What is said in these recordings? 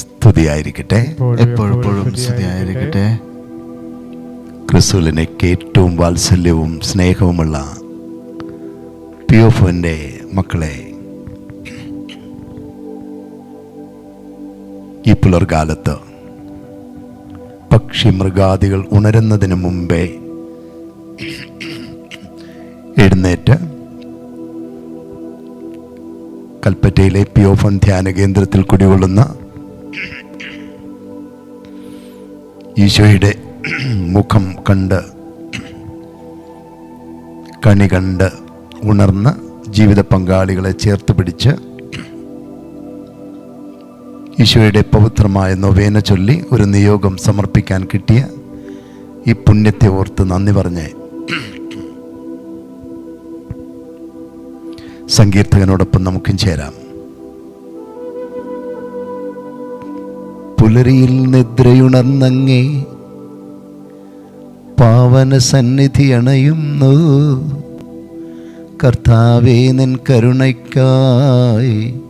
സ്തുതിയായിരിക്കട്ടെ. എപ്പോഴെപ്പോഴും സ്തുതിയായിരിക്കട്ടെ. ക്രിസ്തുവിലേക്ക് ഏറ്റവും വാത്സല്യവും സ്നേഹവുമുള്ള പിയോഫിന്റെ മക്കളെ ഈ പുലർകാലത്ത് പക്ഷി മൃഗാദികൾ ഉണരുന്നതിന് മുമ്പേ എഴുന്നേറ്റ് കൽപ്പറ്റയിലെ പിയോഫൺ ധ്യാന കേന്ദ്രത്തിൽ കുടികൊള്ളുന്ന ഈശോയുടെ മുഖം കണ്ട് കണി കണ്ട് ഉണർന്ന് ജീവിത പങ്കാളികളെ ചേർത്ത് പിടിച്ച് ഈശോയുടെ പവിത്രമായ നൊവേന ചൊല്ലി ഒരു നിയോഗം സമർപ്പിക്കാൻ കിട്ടിയ ഈ പുണ്യത്തെ ഓർത്ത് നന്ദി പറഞ്ഞ്. സങ്കീർത്തകനോടൊപ്പം നമുക്കും ചേരാം. പുലരിയിൽ നിദ്രയുണർന്നങ്ങേ പാവന സന്നിധി അണയുന്നു. കർത്താവേ നിൻ കരുണയ്ക്കായി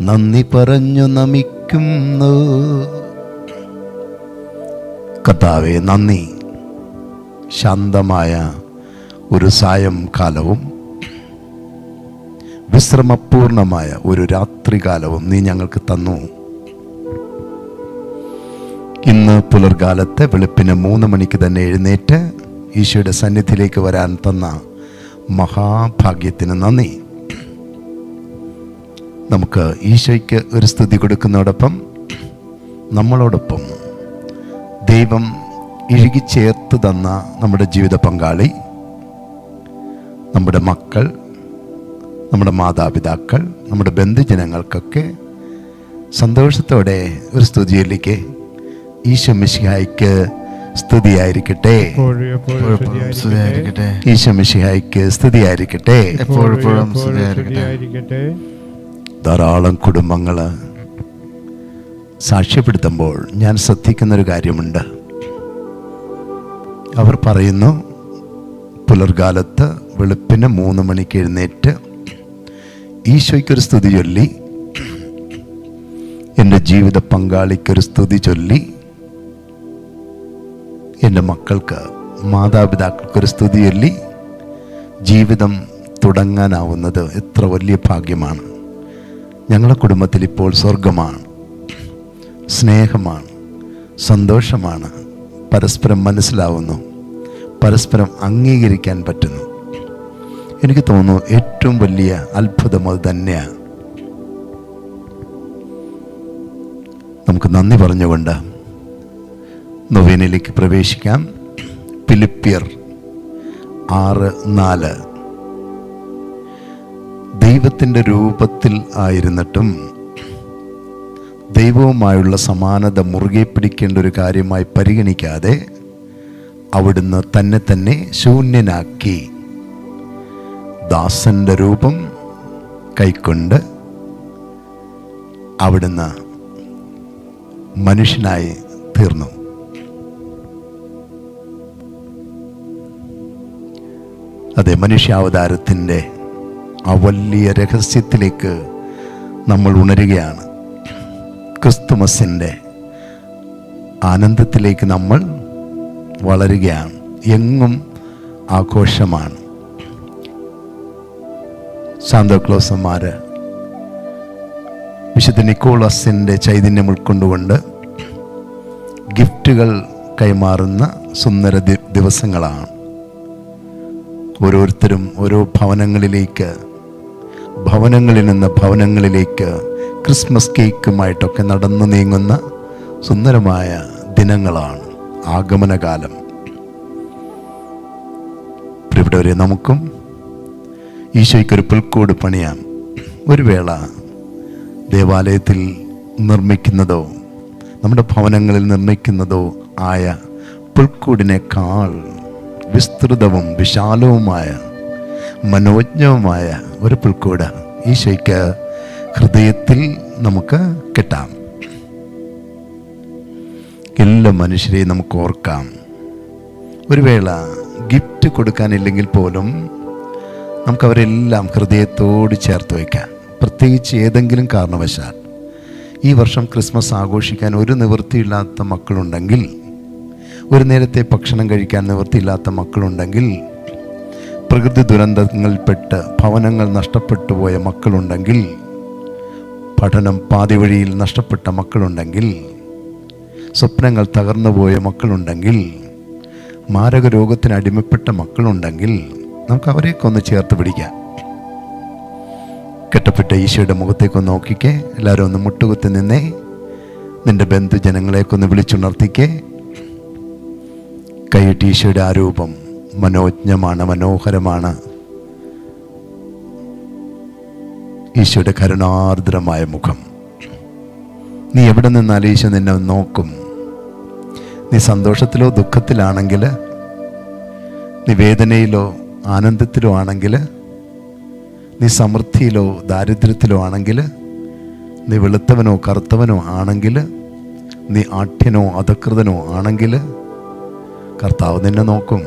നന്ദി പറഞ്ഞു നമിക്കുന്നു. കർത്താവേ നന്ദി. ശാന്തമായ ഒരു സായംകാലവും വിശ്രമപൂർണമായ ഒരു രാത്രികാലവും നീ ഞങ്ങൾക്ക് തന്നു. ഇന്ന് പുലർകാലത്ത് വെളുപ്പിന് മൂന്ന് മണിക്ക് തന്നെ എഴുന്നേറ്റ് ഈശോയുടെ സന്നിധിയിലേക്ക് വരാൻ തന്ന മഹാഭാഗ്യത്തിന് നന്ദി. നമുക്ക് ഈശോയ്ക്ക് ഒരു സ്തുതി കൊടുക്കുന്നതോടൊപ്പം നമ്മളോടൊപ്പം ദൈവം ഇഴുകിച്ചേർത്ത് തന്ന നമ്മുടെ ജീവിത പങ്കാളി നമ്മുടെ മക്കൾ നമ്മുടെ മാതാപിതാക്കൾ നമ്മുടെ ബന്ധുജനങ്ങൾക്കൊക്കെ സന്തോഷത്തോടെ ഒരു സ്തുതിയിലേക്ക് ഈശോ മിശിഹായ്ക്ക് സ്തുതിയായിരിക്കട്ടെ. സ്തുതിയായിരിക്കട്ടെ. ഈശോ മിശിഹായ്ക്ക് സ്തുതിയായിരിക്കട്ടെ. എപ്പോഴെപ്പോഴും സ്തുതിയായിരിക്കട്ടെ. ധാരാളം കുടുംബങ്ങൾ സാക്ഷ്യപ്പെടുത്തുമ്പോൾ ഞാൻ ശ്രദ്ധിക്കുന്നൊരു കാര്യമുണ്ട്. അവർ പറയുന്നു പുലർകാലത്ത് വെളുപ്പിന് മൂന്ന് മണിക്ക് എഴുന്നേറ്റ് ഈശോയ്ക്കൊരു സ്തുതി ചൊല്ലി എന്റെ ജീവിത പങ്കാളിക്കൊരു സ്തുതി ചൊല്ലി എന്റെ മക്കൾക്ക് മാതാപിതാക്കൾക്കൊരു സ്തുതി ചൊല്ലി ജീവിതം തുടങ്ങാനാവുന്നത് എത്ര വലിയ ഭാഗ്യമാണ്. ഞങ്ങളുടെ കുടുംബത്തിൽ ഇപ്പോൾ സ്വർഗമാണ് സ്നേഹമാണ്. സന്തോഷമാണ്. പരസ്പരം മനസ്സിലാവുന്നു. പരസ്പരം അംഗീകരിക്കാൻ പറ്റുന്നു. എനിക്ക് തോന്നുന്നു ഏറ്റവും വലിയ അത്ഭുതം അത് തന്നെയാണ് നമുക്ക് നന്ദി പറഞ്ഞുകൊണ്ട് നൊവേനയിലേക്ക് പ്രവേശിക്കാം. ഫിലിപ്പിയർ ആറ് നാല്. ദൈവത്തിന്റെ രൂപത്തിൽ ആയിരുന്നിട്ടും ദൈവവുമായുള്ള സമാനത മുറുകെ പിടിക്കേണ്ട ഒരു കാര്യമായി പരിഗണിക്കാതെ അവിടുന്ന് തന്നെ തന്നെ ശൂന്യനാക്കി ദാസന്റെ രൂപം കൈക്കൊണ്ട് അവിടുന്ന് മനുഷ്യനായി തീർന്നു. അതെ മനുഷ്യാവതാരത്തിന്റെ ആ വലിയ രഹസ്യത്തിലേക്ക് നമ്മൾ ഉണരുകയാണ്. ക്രിസ്തുമസിന്റെ ആനന്ദത്തിലേക്ക് നമ്മൾ വളരുകയാണ്. എങ്ങും ആഘോഷമാണ്. സാന്തോക്ലോസന്മാർ വിശുദ്ധ നിക്കോളസിന്റെ ചൈതന്യം ഉൾക്കൊണ്ടുകൊണ്ട് ഗിഫ്റ്റുകൾ കൈമാറുന്ന സുന്ദര ദിവസങ്ങളാണ്. ഓരോരുത്തരും ഓരോ ഭവനങ്ങളിലേക്ക് ഭവനങ്ങളിൽ നിന്ന് ഭവനങ്ങളിലേക്ക് ക്രിസ്മസ് കേക്കുമായിട്ടൊക്കെ നടന്നു നീങ്ങുന്ന സുന്ദരമായ ദിനങ്ങളാണ് ആഗമനകാലം. പ്രിയപ്പെട്ടവരെ നമുക്കും ഈശോയ്ക്കൊരു പുൽക്കൂട് പണിയാം. ഒരു വേള ദേവാലയത്തിൽ നിർമ്മിക്കുന്നതോ നമ്മുടെ ഭവനങ്ങളിൽ നിർമ്മിക്കുന്നതോ ആയ പുൽക്കൂടിനേക്കാൾ വിസ്തൃതവും വിശാലവുമായ മനോജ്ഞവുമായ ഒരു പുൽക്കൂട് ഈശോയ്ക്ക് ഹൃദയത്തിൽ നമുക്ക് കിട്ടാം. എല്ലാ മനുഷ്യരെയും നമുക്ക് ഓർക്കാം. ഒരു വേള ഗിഫ്റ്റ് കൊടുക്കാനില്ലെങ്കിൽ പോലും നമുക്കവരെല്ലാം ഹൃദയത്തോട് ചേർത്ത് വയ്ക്കാം. പ്രത്യേകിച്ച് ഏതെങ്കിലും കാരണവശാൽ. ഈ വർഷം ക്രിസ്മസ് ആഘോഷിക്കാൻ ഒരു നിവൃത്തിയില്ലാത്ത മക്കളുണ്ടെങ്കിൽ ഒരു നേരത്തെ ഭക്ഷണം കഴിക്കാൻ നിവൃത്തിയില്ലാത്ത മക്കളുണ്ടെങ്കിൽ പ്രകൃതി ദുരന്തങ്ങളിൽപ്പെട്ട് ഭവനങ്ങൾ നഷ്ടപ്പെട്ടു പോയ മക്കളുണ്ടെങ്കിൽ പഠനം പാതിവഴിയിൽ നഷ്ടപ്പെട്ട മക്കളുണ്ടെങ്കിൽ സ്വപ്നങ്ങൾ തകർന്നു പോയ മക്കളുണ്ടെങ്കിൽ മാരക രോഗത്തിന് അടിമപ്പെട്ട മക്കളുണ്ടെങ്കിൽ നമുക്ക് അവരെയൊക്കെ ഒന്ന് ചേർത്ത് പിടിക്കാം. കെട്ടപ്പെട്ട ഈശോയുടെ മുഖത്തേക്ക് ഒന്ന് നോക്കിക്കേ. എല്ലാവരും ഒന്ന് മുട്ടുകുത്തി നിന്നേ. നിന്റെ ബന്ധുജനങ്ങളെയൊക്കെ ഒന്ന് വിളിച്ചുണർത്തിക്കേ. കൈയിട്ട് ഈശോയുടെ ആ രൂപം മനോജ്ഞമാണ് മനോഹരമാണ്. ഈശോയുടെ കരുണാർദ്രമായ മുഖം. നീ എവിടെ നിന്നാലും ഈശോ നിന്നെ നോക്കും. നീ സന്തോഷത്തിലോ ദുഃഖത്തിലാണെങ്കിൽ നീ വേദനയിലോ ആനന്ദത്തിലോ ആണെങ്കിൽ നീ സമൃദ്ധിയിലോ ദാരിദ്ര്യത്തിലോ ആണെങ്കിൽ നീ വെളുത്തവനോ കറുത്തവനോ ആണെങ്കിൽ നീ ആഠ്യനോ അധകൃതനോ ആണെങ്കിൽ കർത്താവ് നിന്നെ നോക്കും.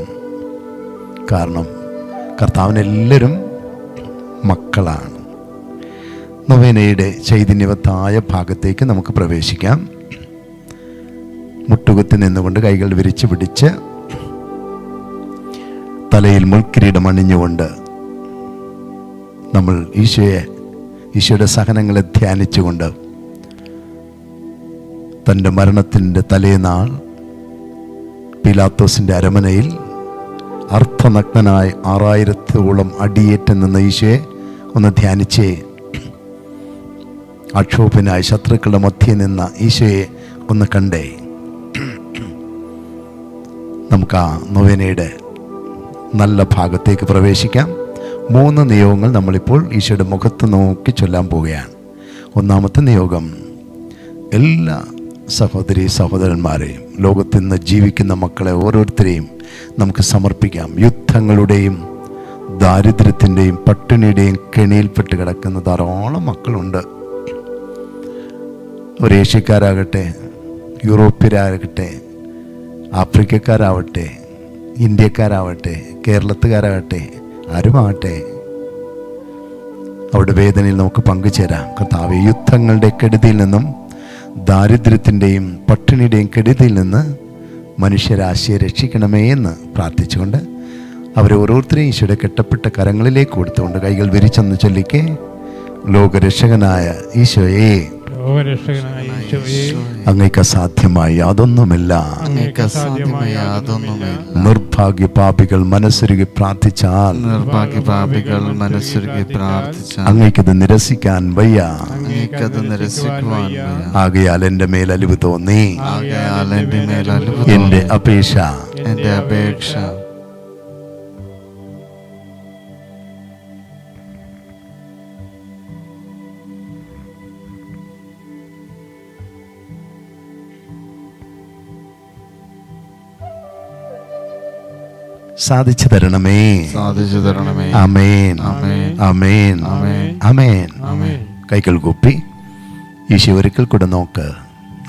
കാരണം കർത്താവിനെല്ലാവരും മക്കളാണ്. നൊവേനയുടെ ചൈതന്യവത്തായ ഭാഗത്തേക്ക് നമുക്ക് പ്രവേശിക്കാം. മുട്ടുകുത്തി നിന്നുകൊണ്ട് കൈകൾ വിരിച്ചു പിടിച്ച് തലയിൽ മുൾക്കിരീടം അണിഞ്ഞുകൊണ്ട് നമ്മൾ ഈശോയെ ഈശോയുടെ സഹനങ്ങളെ ധ്യാനിച്ചുകൊണ്ട് തന്റെ മരണത്തിന്റെ തലേനാൾ പിലാത്തോസിന്റെ അരമനയിൽ അർത്ഥനഗ്നായി ആറായിരത്തോളം അടിയേറ്റ് നിന്ന ഒന്ന് ധ്യാനിച്ചേ. അക്ഷോഭനായി ശത്രുക്കളുടെ മധ്യേ നിന്ന ഈശോയെ ഒന്ന് കണ്ടേ. നമുക്ക് ആ നൊവേനയുടെ നല്ല ഭാഗത്തേക്ക് പ്രവേശിക്കാം. മൂന്ന് നിയോഗങ്ങൾ നമ്മളിപ്പോൾ ഈശോയുടെ മുഖത്ത് നോക്കി ചൊല്ലാൻ പോവുകയാണ്. ഒന്നാമത്തെ നിയോഗം എല്ലാ സഹോദരി സഹോദരന്മാരെയും ലോകത്ത് ഇന്ന് ജീവിക്കുന്ന മക്കളെ ഓരോരുത്തരെയും നമുക്ക് സമർപ്പിക്കാം. യുദ്ധങ്ങളുടെയും ദാരിദ്ര്യത്തിന്റെയും പട്ടിണിയുടെയും കെണിയിൽപ്പെട്ട് കിടക്കുന്ന ധാരാളം മക്കളുണ്ട്. ഒരു ഏഷ്യക്കാരാകട്ടെ യൂറോപ്യരാകട്ടെ ആഫ്രിക്കക്കാരാവട്ടെ ഇന്ത്യക്കാരാവട്ടെ കേരളത്തുകാരാകട്ടെ ആരുമാകട്ടെ അവരുടെ വേദനയിൽ നമുക്ക് പങ്കുചേരാം. കർത്താവ് യുദ്ധങ്ങളുടെ കെടുതിയിൽ നിന്നും ദാരിദ്ര്യത്തിന്റെയും പട്ടിണിയുടെയും കെടുതിയിൽ നിന്ന് മനുഷ്യരാശിയെ രക്ഷിക്കണമേ എന്ന് പ്രാർത്ഥിച്ചുകൊണ്ട് അവരെ ഓരോരുത്തരെയും ഈശോയുടെ കെട്ടപ്പെട്ട കരങ്ങളിലേക്ക് കൊടുത്തുകൊണ്ട് കൈകൾ വിരിച്ചെന്ന് ചൊല്ലിക്കേ. ലോകരക്ഷകനായ ഈശോയെ. അങ്ങേക്ക് അസാധ്യമായി അതൊന്നുമില്ല നിർഭാഗ്യ പാപികൾ മനസ്സൊരുകി പ്രാർത്ഥിച്ചാൽ നിർഭാഗ്യ പാപികൾ മനസ്സൊരുകി പ്രാർത്ഥിച്ച അങ്ങേക്കത് നിരസിക്കാൻ വയ്യ. അങ്ങേക്കത് നിരസിക്കുവാൻ. ആകയാൽ എന്റെ മേൽ അലിവ് തോന്നി. ആകയാൽ എന്റെ മേൽ അലിവ് എന്റെ അപേക്ഷ. എന്റെ അപേക്ഷ. സാധിച്ചു തരണമേ. സാധിച്ചു തരണമേ. അമേൻ. അമേൻ. അമേൻ. കൈകൾ കൂപ്പി. ഈശോ ഒരിക്കൽ കൂടെ നോക്ക്.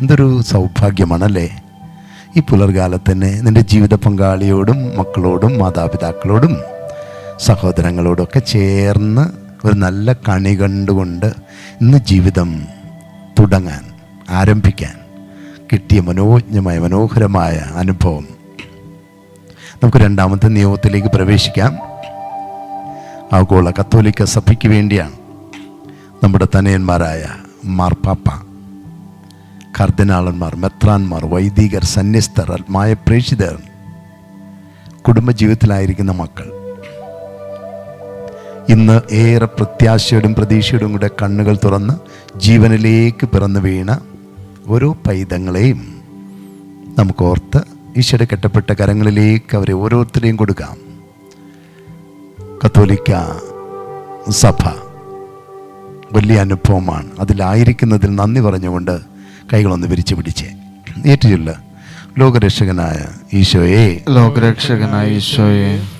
എന്തൊരു സൗഭാഗ്യമാണല്ലേ? ഈ പുലർകാലത്തന്നെ നിന്റെ ജീവിത പങ്കാളിയോടും മക്കളോടും മാതാപിതാക്കളോടും സഹോദരങ്ങളോടൊക്കെ ചേർന്ന് ഒരു നല്ല കണി കണ്ടുകൊണ്ട് ഇന്ന് ജീവിതം തുടങ്ങാൻ ആരംഭിക്കാൻ കിട്ടിയ മനോജ്ഞമായ മനോഹരമായ അനുഭവം നമുക്ക് രണ്ടാമത്തെ നിയമത്തിലേക്ക് പ്രവേശിക്കാം. ആഗോള കത്തോലിക്ക സഭയ്ക്ക് വേണ്ടിയാണ് നമ്മുടെ തനയന്മാരായ മാർപ്പാപ്പ കർദിനാളന്മാർ മെത്രാന്മാർ വൈദികർ സന്യസ്തർ ആത്മായ പ്രേക്ഷിതർ കുടുംബജീവിതത്തിലായിരിക്കുന്ന മക്കൾ. ഇന്ന് ഏറെ പ്രത്യാശയോടും പ്രതീക്ഷയോടും കൂടെ കണ്ണുകൾ തുറന്ന് ജീവനിലേക്ക് പിറന്നു വീണ ഓരോ പൈതങ്ങളെയും നമുക്ക് ഓർത്ത് ഈശോയുടെ കെട്ടപ്പെട്ട കരങ്ങളിലേക്ക് അവരെ ഓരോരുത്തരെയും കൊടുക്കാം. കത്തോലിക്ക സഭ വലിയ അനുഭവമാണ്. അതിലായിരിക്കുന്നതിൽ നന്ദി പറഞ്ഞുകൊണ്ട് കൈകളൊന്ന് വിരിച്ചു പിടിച്ചേ. ഏറ്റുചൊല്ല. ലോകരക്ഷകനായ ഈശോയെ. ലോകരക്ഷകനായ ഈശോയെ.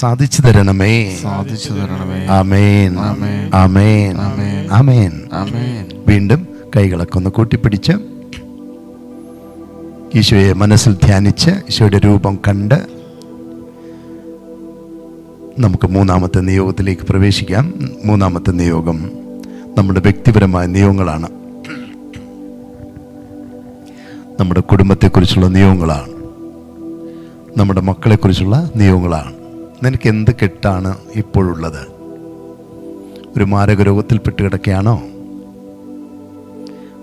സാധിച്ചു തരണമേ. സാധിച്ചു തരണമേ. അമേൻ അമേൻ അമേൻ വീണ്ടും കൈകളൊക്കെ ഒന്ന് കൂട്ടിപ്പിടിച്ച് ഈശോയെ മനസ്സിൽ ധ്യാനിച്ച് ഈശോയുടെ രൂപം കണ്ട് നമുക്ക് മൂന്നാമത്തെ നിയോഗത്തിലേക്ക് പ്രവേശിക്കാം. മൂന്നാമത്തെ നിയോഗം നമ്മുടെ വ്യക്തിപരമായ നിയോഗങ്ങളാണ്. നമ്മുടെ കുടുംബത്തെക്കുറിച്ചുള്ള നിയോഗങ്ങളാണ്. നമ്മുടെ മക്കളെക്കുറിച്ചുള്ള നിയോഗങ്ങളാണ്. നിനക്ക് എന്ത് കെട്ടാണ് ഇപ്പോഴുള്ളത്? ഒരു മാരക രോഗത്തിൽപ്പെട്ട് കിടക്കുകയാണോ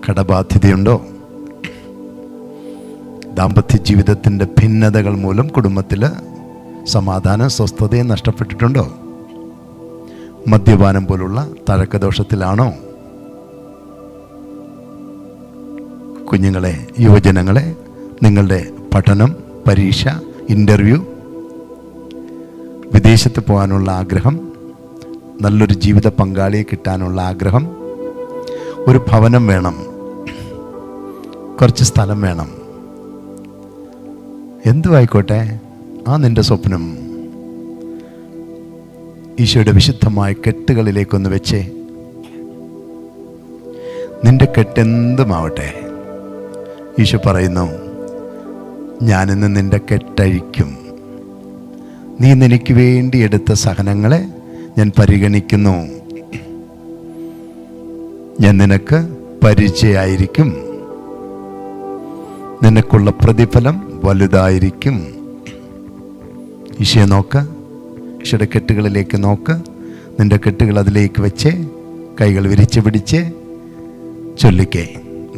കടബാധ്യതയുണ്ടോ? ദാമ്പത്യ ജീവിതത്തിന്റെ ഭിന്നതകൾ മൂലം കുടുംബത്തിൽ സമാധാനം സ്വസ്ഥതയും നഷ്ടപ്പെട്ടിട്ടുണ്ടോ? മദ്യപാനം പോലുള്ള തഴക്കദോഷത്തിലാണോ? കുഞ്ഞുങ്ങളെ യുവജനങ്ങളെ നിങ്ങളുടെ പഠനം പരീക്ഷ ഇന്റർവ്യൂ വിദേശത്ത് പോകാനുള്ള ആഗ്രഹം നല്ലൊരു ജീവിത പങ്കാളിയെ കിട്ടാനുള്ള ആഗ്രഹം ഒരു ഭവനം വേണം കുറച്ച് സ്ഥലം വേണം. എന്തു ആയിക്കോട്ടെ ആ നിന്റെ സ്വപ്നം ഈശോയുടെ വിശുദ്ധമായ കെട്ടുകളിലേക്കൊന്ന് വെച്ചേ. നിന്റെ കെട്ടെന്തുമാവട്ടെ ഈശോ പറയുന്നു ഞാനിന്ന് നിന്റെ കെട്ടഴിക്കും. നീ നിനക്ക് വേണ്ടി എടുത്ത സഹനങ്ങളെ ഞാൻ പരിഗണിക്കുന്നു. ഞാൻ നിനക്ക് പരിചയമായിരിക്കും നിനക്കുള്ള പ്രതിഫലം വലുതായിരിക്കും. ഈശയെ നോക്ക്. ഈശയുടെ കെട്ടുകളിലേക്ക് നോക്ക്. നിന്റെ കെട്ടുകൾ അതിലേക്ക് വെച്ച് കൈകൾ വിരിച്ച് പിടിച്ച് ചൊല്ലിക്കേ.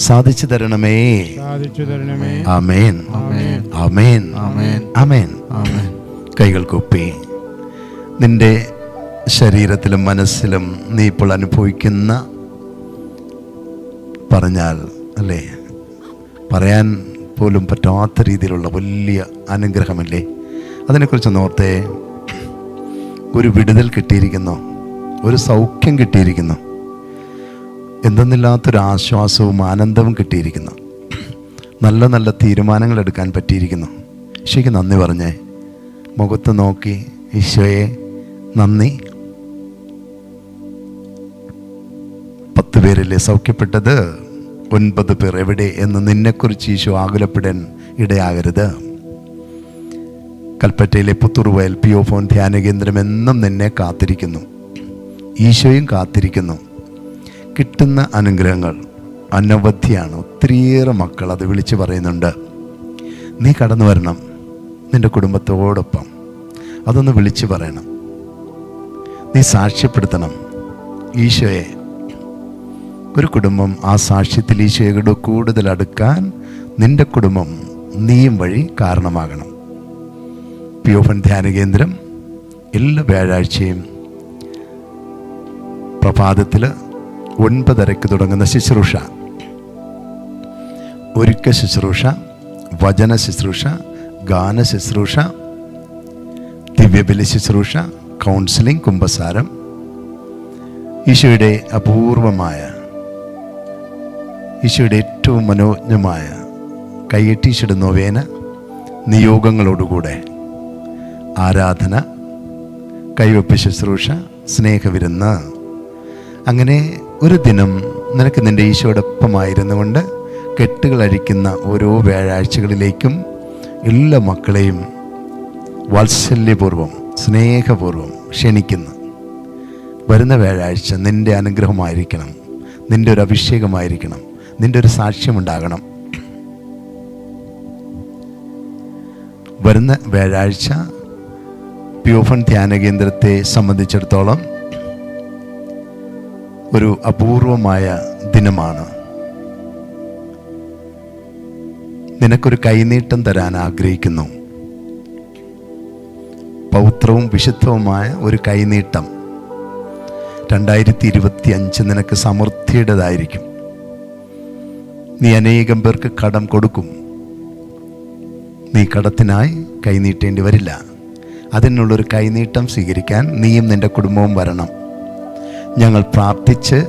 സാധിച്ചു തരണമേ. അമേൻ അമേൻ അമേൻ കൈകൾ കൊപ്പി. നിന്റെ ശരീരത്തിലും മനസ്സിലും നീ ഇപ്പോൾ അനുഭവിക്കുന്ന പറഞ്ഞാൽ അല്ലേ? പറയാൻ പോലും പറ്റാത്ത രീതിയിലുള്ള വലിയ അനുഗ്രഹമല്ലേ? അതിനെക്കുറിച്ച് ഓർത്തേ. ഒരു വിടുതൽ കിട്ടിയിരിക്കുന്നു. ഒരു സൗഖ്യം കിട്ടിയിരിക്കുന്നു. എന്തെന്നില്ലാത്തൊരു ആശ്വാസവും ആനന്ദവും കിട്ടിയിരിക്കുന്നു. നല്ല നല്ല തീരുമാനങ്ങൾ എടുക്കാൻ പറ്റിയിരിക്കുന്നു. ഈശോയ്ക്ക് നന്ദി പറഞ്ഞേ. മുഖത്ത് നോക്കി ഈശോയെ നന്ദി. പത്ത് പേരല്ലേ സൗഖ്യപ്പെട്ടത്? ഒൻപത് പേർ എവിടെ എന്ന് നിന്നെക്കുറിച്ച് ഈശോ ആകുലപ്പെടാൻ ഇടയാകരുത്. കൽപ്പറ്റയിലെ പുത്തുറുവയൽ പി ഒ ഫോൺ ധ്യാന കേന്ദ്രം എന്നും നിന്നെ കാത്തിരിക്കുന്നു. ഈശോയും കാത്തിരിക്കുന്നു. കിട്ടുന്ന അനുഗ്രഹങ്ങൾ അനവധിയാണ്. ഒത്തിരിയേറെ മക്കൾ അത് വിളിച്ചു പറയുന്നുണ്ട്. നീ കടന്നു വരണം. നിന്റെ കുടുംബത്തോടൊപ്പം. അതൊന്ന് വിളിച്ചു പറയണം. നീ സാക്ഷ്യപ്പെടുത്തണം. ഈശോയെ. ഒരു കുടുംബം ആ സാക്ഷ്യത്തിൽ ഈശോയോട് കൂടുതൽ അടുക്കാൻ നിന്റെ കുടുംബം നീയും വഴി കാരണമാകണം. പി ഓഫൻ ധ്യാന കേന്ദ്രം എല്ലാ വ്യാഴാഴ്ചയും പ്രഭാതത്തിൽ ഒൻപതരയ്ക്ക് തുടങ്ങുന്ന ശുശ്രൂഷ. ഒരുക്ക ശുശ്രൂഷ വചന ശുശ്രൂഷ ഗാന ശുശ്രൂഷ ദിവ്യബലി ശുശ്രൂഷ കൗൺസിലിംഗ് കുംഭസാരം. ഈശോയുടെ അപൂർവമായ ഈശോയുടെ ഏറ്റവും മനോജ്ഞമായ കൈയെട്ടീശയുടെ നൊവേന നിയോഗങ്ങളോടുകൂടെ ആരാധന കൈവപ്പ് ശുശ്രൂഷ സ്നേഹവിരുന്ന്. അങ്ങനെ ഒരു ദിനം നിനക്ക് നിന്റെ ഈശോടൊപ്പമായിരുന്നു കൊണ്ട് കെട്ടുകൾ അഴിക്കുന്ന ഓരോ വ്യാഴാഴ്ചകളിലേക്കും എല്ലാ മക്കളെയും വാത്സല്യപൂർവം സ്നേഹപൂർവം ക്ഷണിക്കുന്നു. വരുന്ന വ്യാഴാഴ്ച നിന്റെ അനുഗ്രഹമായിരിക്കണം നിന്റെ ഒരു അഭിഷേകമായിരിക്കണം നിന്റെ ഒരു സാക്ഷ്യമുണ്ടാകണം. വരുന്ന വ്യാഴാഴ്ച പ്യൂഫൺ ധ്യാന കേന്ദ്രത്തെ സംബന്ധിച്ചിടത്തോളം ഒരു അപൂർവമായ ദിനമാണ്. നിനക്കൊരു കൈനീട്ടം തരാൻ ആഗ്രഹിക്കുന്നു. പൗത്രവും വിശുദ്ധവുമായ ഒരു കൈനീട്ടം രണ്ടായിരത്തി ഇരുപത്തി അഞ്ച് നിനക്ക് സമൃദ്ധിയുടേതായിരിക്കും. നീ അനേകം പേർക്ക് കടം കൊടുക്കും. നീ കടത്തിനായി കൈനീട്ടേണ്ടി വരില്ല. അതിനുള്ളൊരു കൈനീട്ടം സ്വീകരിക്കാൻ നീയും നിന്റെ കുടുംബവും വരണം. ഞങ്ങൾ പ്രാർത്ഥിച്ച്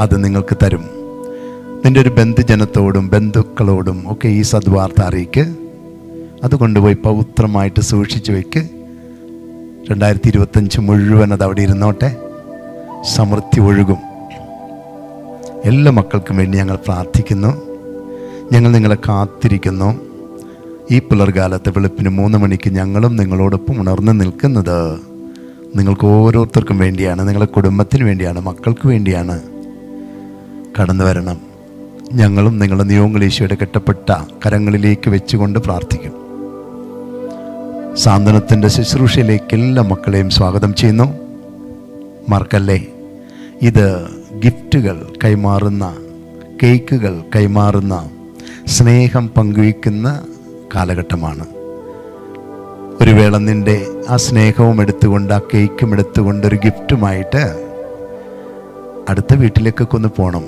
അത് നിങ്ങൾക്ക് തരും. നിന്റെ ഒരു ബന്ധുജനത്തോടും ബന്ധുക്കളോടും ഒക്കെ ഈ സദ്വാർത്ത അറിയിക്ക്. അത് കൊണ്ടുപോയി പൗത്രമായിട്ട് സൂക്ഷിച്ചു വയ്ക്ക് രണ്ടായിരത്തി ഇരുപത്തഞ്ച് മുഴുവൻ അത് അവിടെ ഇരുന്നോട്ടെ. സമൃദ്ധി ഒഴുകും. എല്ലാ മക്കൾക്കും വേണ്ടി ഞങ്ങൾ പ്രാർത്ഥിക്കുന്നു. ഞങ്ങൾ നിങ്ങളെ കാത്തിരിക്കുന്നു. ഈ പുലർകാലത്ത് വെളുപ്പിന് മൂന്ന് മണിക്ക് ഞങ്ങളും നിങ്ങളോടൊപ്പം ഉണർന്ന് നിൽക്കുന്നത്. നിങ്ങൾക്ക് ഓരോരുത്തർക്കും വേണ്ടിയാണ് നിങ്ങളുടെ കുടുംബത്തിന് വേണ്ടിയാണ് മക്കൾക്ക് വേണ്ടിയാണ് കടന്നു വരണം. ഞങ്ങളും നിങ്ങളുടെ നിയോഗങ്ങളീശോയുടെ കെട്ടപ്പെട്ട കരങ്ങളിലേക്ക് വെച്ചുകൊണ്ട് പ്രാർത്ഥിക്കും. സാന്ത്വനത്തിന്റെ ശുശ്രൂഷയിലേക്ക് എല്ലാ മക്കളെയും സ്വാഗതം ചെയ്യുന്നു. മറക്കല്ലേ ഇത് ഗിഫ്റ്റുകൾ കൈമാറുന്ന കേക്കുകൾ കൈമാറുന്ന സ്നേഹം പങ്കുവയ്ക്കുന്ന കാലഘട്ടമാണ്. ഒരു വേള നിന്റെ ആ സ്നേഹവും എടുത്തുകൊണ്ട് ആ കേക്കും എടുത്തുകൊണ്ട് ഒരു ഗിഫ്റ്റുമായിട്ട് അടുത്ത വീട്ടിലേക്കൊക്കെ ഒന്ന് പോകണം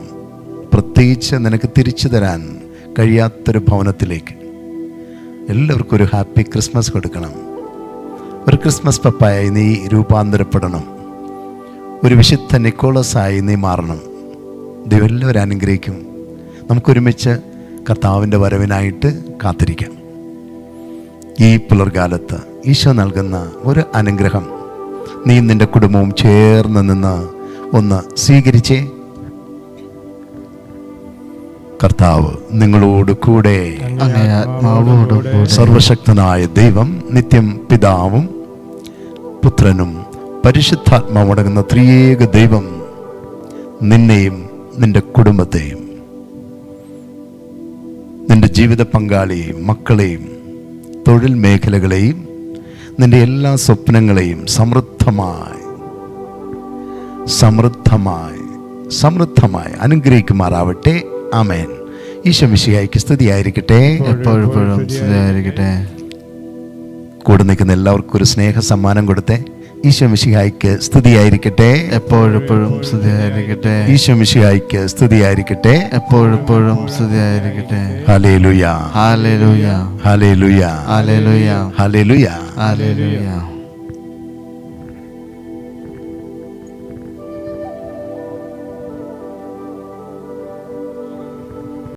പ്രത്യേകിച്ച് നിനക്ക് തിരിച്ചു തരാൻ കഴിയാത്തൊരു ഭവനത്തിലേക്ക്. എല്ലാവർക്കും ഒരു ഹാപ്പി ക്രിസ്മസ് കൊടുക്കണം. ഒരു ക്രിസ്മസ് പപ്പായി നീ രൂപാന്തരപ്പെടണം. ഒരു വിശുദ്ധ നിക്കോളസായി നീ മാറണം. ദൈവം എല്ലാവരും അനുഗ്രഹിക്കും. നമുക്കൊരുമിച്ച് കർത്താവിന്റെ വരവിനായിട്ട് കാത്തിരിക്കാം. ഈ പുലർകാലത്ത് ഈശോ നൽകുന്ന ഒരു അനുഗ്രഹം. നീ നിന്റെ കുടുംബവും ചേർന്ന് നിന്ന് ഒന്ന് സ്വീകരിച്ചേ. കർത്താവ് നിങ്ങളോട് കൂടെ. സർവശക്തനായ ദൈവം നിത്യം പിതാവും പുത്രനും പരിശുദ്ധാത്മാവടങ്ങുന്ന ത്രിയേക ദൈവം നിന്നെയും നിന്റെ കുടുംബത്തെയും നിന്റെ ജീവിത പങ്കാളിയെയും മക്കളെയും തൊഴിൽ മേഖലകളെയും നിന്റെ എല്ലാ സ്വപ്നങ്ങളെയും സമൃദ്ധമായി സമൃദ്ധമായി സമൃദ്ധമായി അനുഗ്രഹിക്കുമാറാവട്ടെ. ആമേൻ. ഈ മിശിഹായ്ക്ക് സ്തുതിയായിരിക്കട്ടെ. എപ്പോഴെപ്പോഴും സ്തുതിയായിരിക്കട്ടെ. കൂടെ നിൽക്കുന്ന എല്ലാവർക്കും ഒരു സ്നേഹ സമ്മാനം കൊടുത്തേ. ഈശോ മിശിഹായ്ക്ക് സ്തുതിയായിരിക്കട്ടെ. എപ്പോഴെപ്പോഴും സ്ഥിതിയായിരിക്കട്ടെ ഈശോ മിശിഹായ്ക്ക് സ്തുതിയായിരിക്കട്ടെ. എപ്പോഴെപ്പോഴും ലുയാ ഹലേലുയ. ലുയാ ഹലേലുയ. ലുയാ ഹലേലുയ. ഹാലേലൂയ.